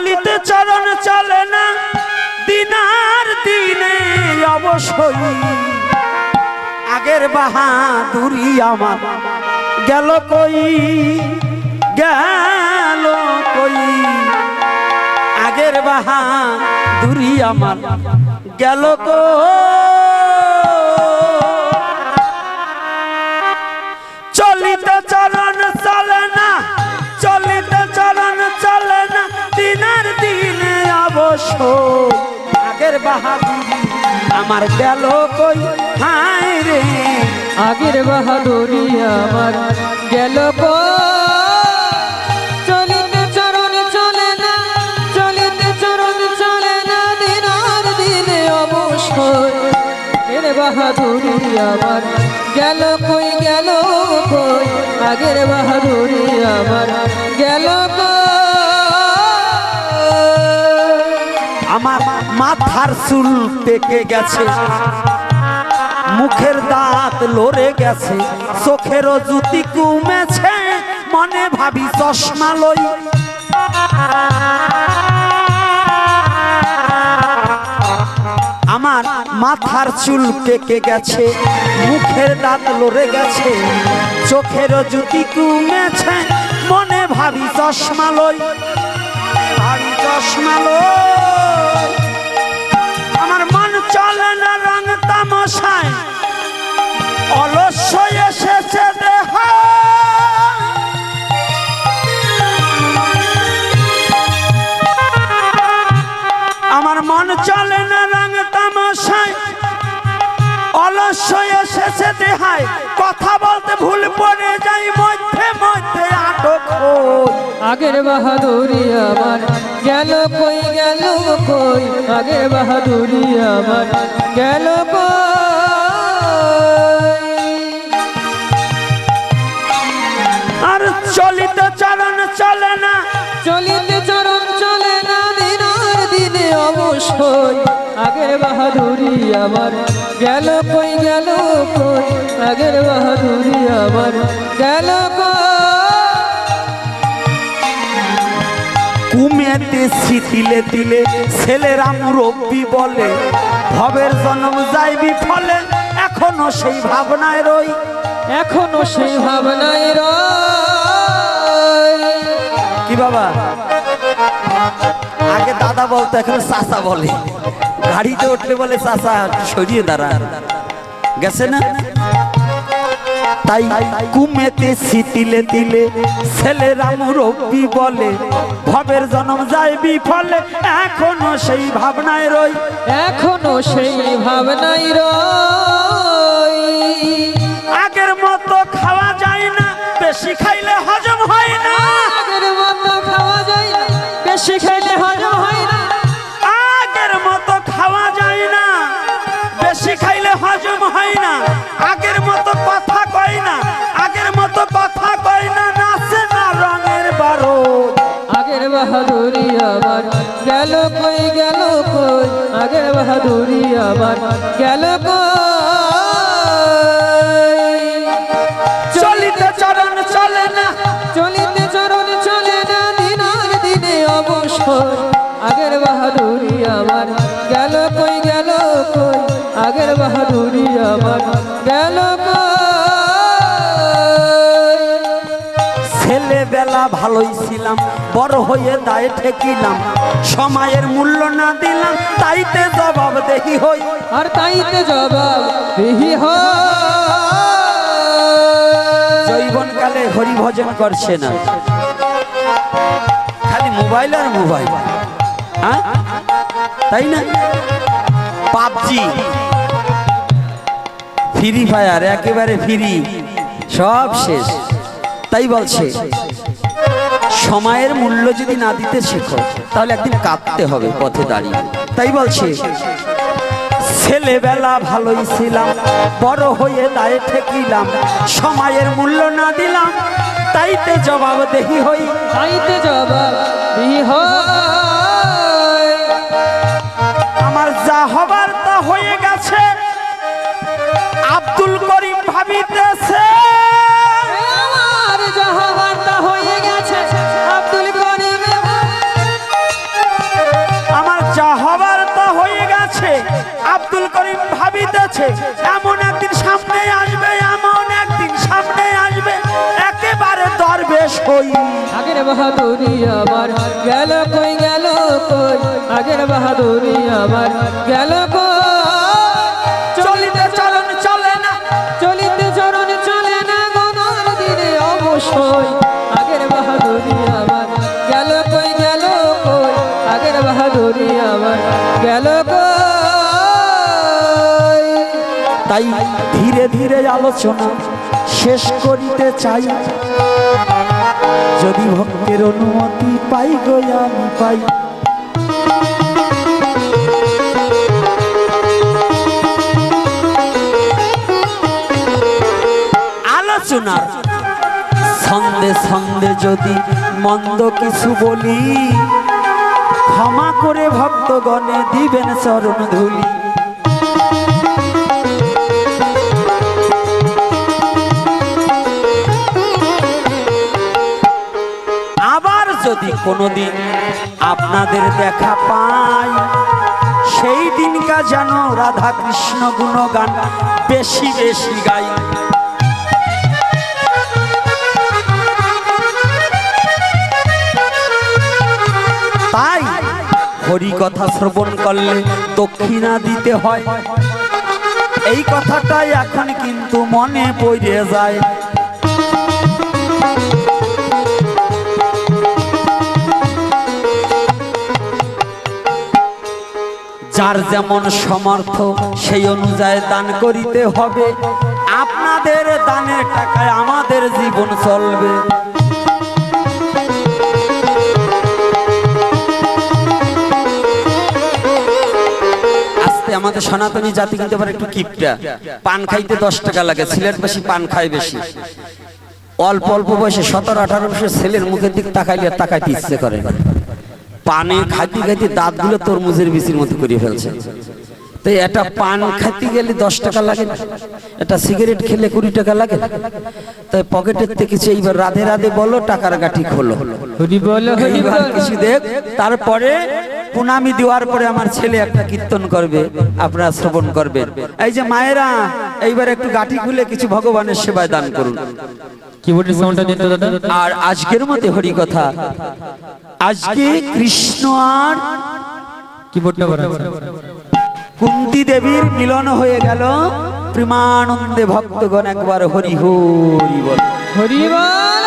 চলিতে চরণ চলে না, দিনার দিনে অবশ্যই। আগের বাহাদুরি আমার গেল কই? গেল কই? আগের বাহাদুরি আমার গেল কই? বাহাদুরি আমার গেল কই? হায় রে। আগের বাহাদুরি আমার গেল গো চলিতে চরণ চলে না চলিতে চরণ চলে না দিনার দিনে অবসর। আগের বাহাদুরি আমার গেল কই গেল কই? আগের বাহাদুরি আমার গেল কই? আমার মাথার চুল পেকে গেছে। মুখের দাঁত লড়ে গেছে। চোখেরও জুতি কমেছে। মনে ভাবি চশমা লই। আমার মাথার চুল পেকে গেছে। মুখের দাঁত লড়ে গেছে। চোখেরও জুতি কমেছে। মনে ভাবি চশমা লই। ভাবি চশমা লই। এসেছে দেহায়। কথা বলতে ভুল পড়ে যাই মধ্যে মধ্যে আটক আগের বাহাদুরি আমার গেল কই গেল কই? আগের বাহাদুরি আমার গেল কই? আর চলিত চরণ চলে না। চলিতে চরণ চলে না দিনার দিনে অবশ্যই। আগের বাহাদুরি আমার। গেল কই গেল কই? আগের বাহাদুরি আমার। গেল কুমেতে শীতিলে দিলে ছেলেরা মুরব্বী বলে ভবের জন্ম যাইবি ফলে এখনও সেই ভাবনায় রই। এখনও সেই ভাবনায় রয় কি বাবা? আগে দাদা বলতো এখন চাচা বলে। গাড়িতে উঠলে বলে চাচা সরিয়ে দাঁড়া। গেছে না? তাই কুমেতে শীতিলে দিলে ছেলেরা মুরব্বী বলে ভবের জন্ম যাইবি ফলে এখনও সেই ভাবনায় রই। এখনও সেই ভাবনাই রয় আগের মতো খাওয়া যায় না বেশি খাইলে হজম হয় না। আগের মতো খাওয়া যায় না বেশি খাইলে হজম হয় না। আগের মতো কথা কয় না আগের মতো কথা কয় না নাচে না রঙের বারো আগের বাহাদুরি আমার গেল কই গেল কই? আগের বাহাদুরি আমার গেল কই? চলিতে চরণ চলে না। চলিতে চরণ চলে না দিনার দিনে অবসর। আগের বাহাদুরি আমার। গেল কই গেল কই? আগের বাহাদুরি আমার। গেল ছেলেবেলা ভালোই ছিলাম বড় হয়ে দায় ঠেকিলাম। সময়ের মূল্য না দিলাম তাইতে জবাব দেখি হই। আর তাইতে জবাব দিহি জৈবনকালে হরি ভজন করছে না। খালি মোবাইল আর মোবাইল। তাই না? পাবজি। ফ্রি ফায়ার একেবারে ফ্রি সব শেষ। তাই বলছে, সময়ের মূল্য যদি না দিতে শেখো, তাহলে একদিন কাঁদতে হবে পথে দাঁড়িয়ে। তাই বলছে, ছেলেবেলা ভালোই ছিলাম, বড় হয়ে দায়ে ঠেকিলাম, সময়ের মূল্য না দিলাম, তাইতে জবাব দেহি হই। তাইতে জবাব দিহি আমার গেছে এমন একদিন সামনে আসবে এমন একদিন সামনে আসবে একেবারে দরবেশ হই। আগের বাহাদুরি আমার গেল কই গেল কই? আগের বাহাদুরি আমার গেল কই? চলিতে চলন চলে না। চলিতে চরণ চলে না গনার দিনে অবশ্যই। আগের বাহাদুরি গেল কই গেল কই? আগের বাহাদুরি আমার গেল তাই ধীরে ধীরে আলোচনা শেষ করিতে চাই। যদি ভক্তের অনুমতি পাই গো, আমি পাই। আলোচনা সন্ধে সন্ধে যদি মন্দ কিছু বলি, ক্ষমা করে ভক্তগণে দিবেন চরণ ধুলি। যদি কোনোদিন আপনাদের দেখা পাই, সেই দিনকা যেন রাধা কৃষ্ণ গুণগান বেশি বেশি গাই। তাই হরি কথা শ্রবণ করলে দক্ষিণা দিতে হয়। এই কথাটাই এখন কিন্তু মনে পড়ে যায়। যার যেমন সমর্থ সেই অনুযায়ী দান করিতে হবে। আপনাদের দানের টাকায় আমাদের জীবন চলবে। আমাদের সনাতনী জাতি কিন্তু আবার একটু কিপটা। পান খাইতে দশ টাকা লাগে, সিলেট বেশি পান খায় বেশি। অল্প অল্প বয়সে সতেরো, আঠারো বছর ছেলের মুখের দিক তাকাইলে তাকাইতে ইচ্ছে করে পানে খাইতে খাইতে দাঁতগুলো তরমুজের বিচির মতো করে ফেলছে। তো এটা পান খাইতে গেলে দশ টাকা লাগে না। এটা সিগারেট খেলে কুড়ি টাকা লাগে না। তাই পকেটের থেকে কিছু এইবার রাধে রাধে বলো টাকার গাঠি খোলো। হরি বল হরি এইবার বল। কিছু দেখ তারপরে পুনামি দেওয়ার পরে আমার ছেলে একটা কীর্তন করবে আপনারা শ্রবণ করবেন। এই যে মায়েরা এইবার একটু গাঠি খুলে কিছু ভগবানের সেবায় দান করুন। কিবোর্ডের সাউন্ডটা দিন তো দাদা। আর আজকের মতে হরি কথা। আজকে কৃষ্ণ আর কিবোর্ডটা কুন্তি দেবীর মিলন হয়ে গেল। প্রেমানন্দে ভক্তগণ একবার হরি হরি বল। হরি বল।